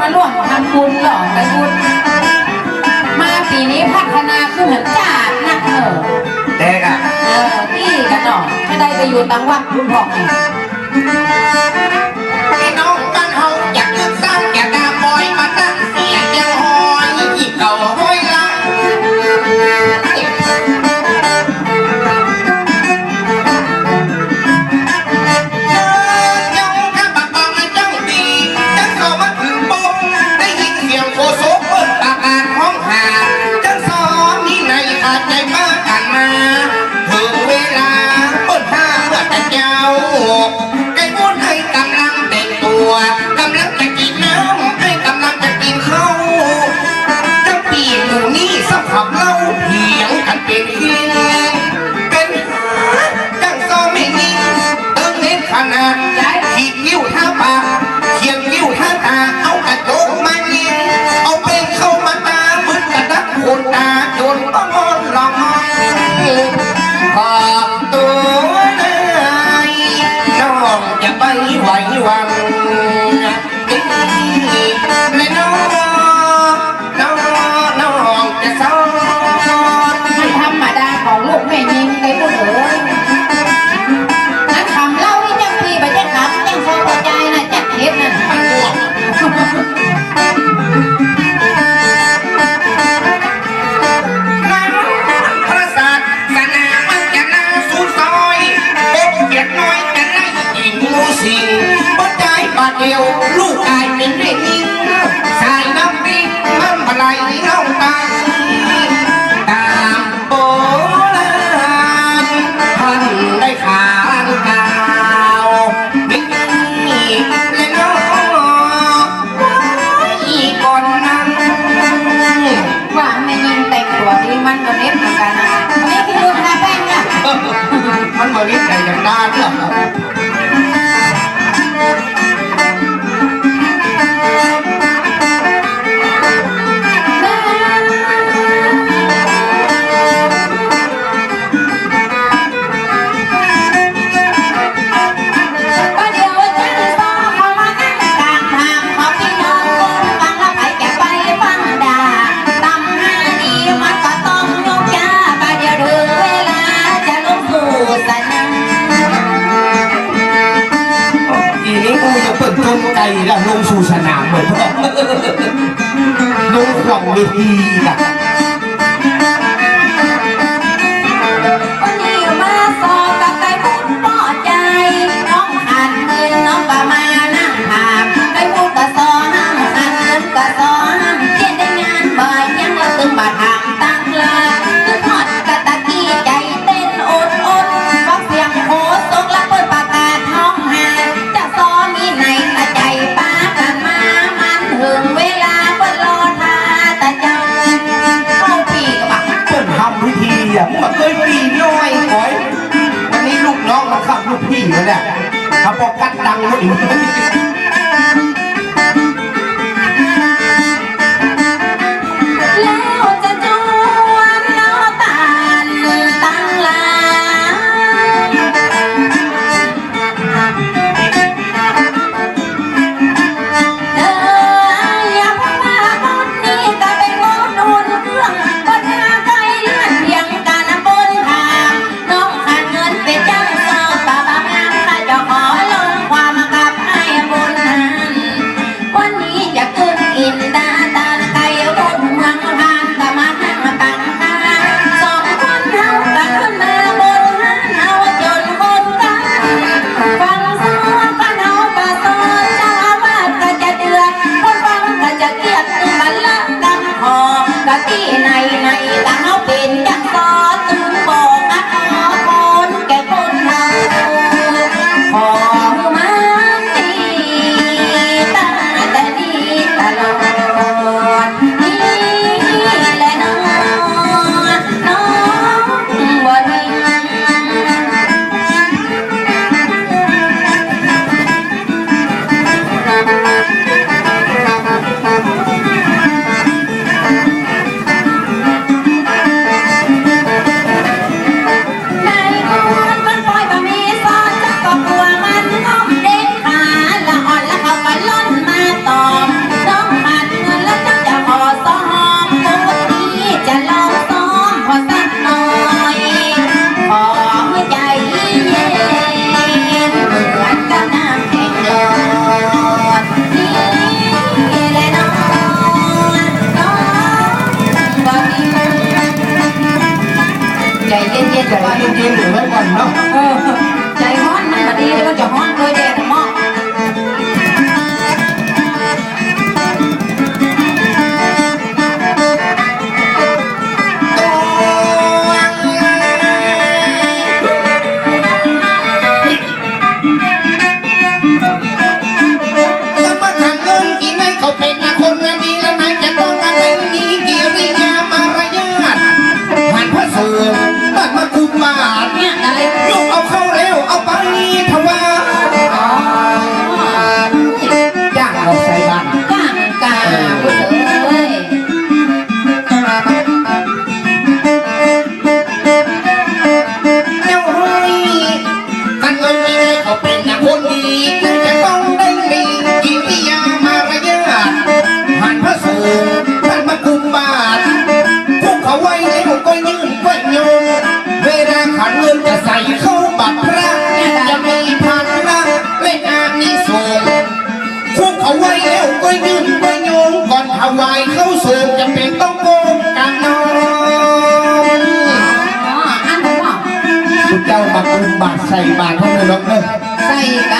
มาร่วมทำบุญหล่อไปบุญมาปีนี้พัฒนาขึ้นเหมือนจาดนักเถอะเด็กอะเออพี่กันหน่อไม่ได้ไปอยู่ตังวัดรุ่นพ่อ 你让弄ล่ะลูกสู้ chặt cái anh បាទសៃបាទខ្ញុំនៅលោកនេះសៃបាទ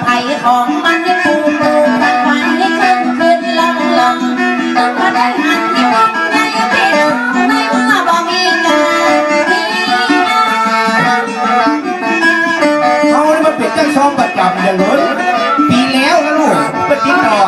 ไผ่ของมันที่ปูปูมันวันนี่ขึ้นขึ้นลงลงต้งมาได้หันที่วังในเดือนในว่าบ่มีการที่เขาเนี่ยมันเป็นเจ้าชอบประจำอย่างเลยปีแล้วนะลูกไปติดต่อ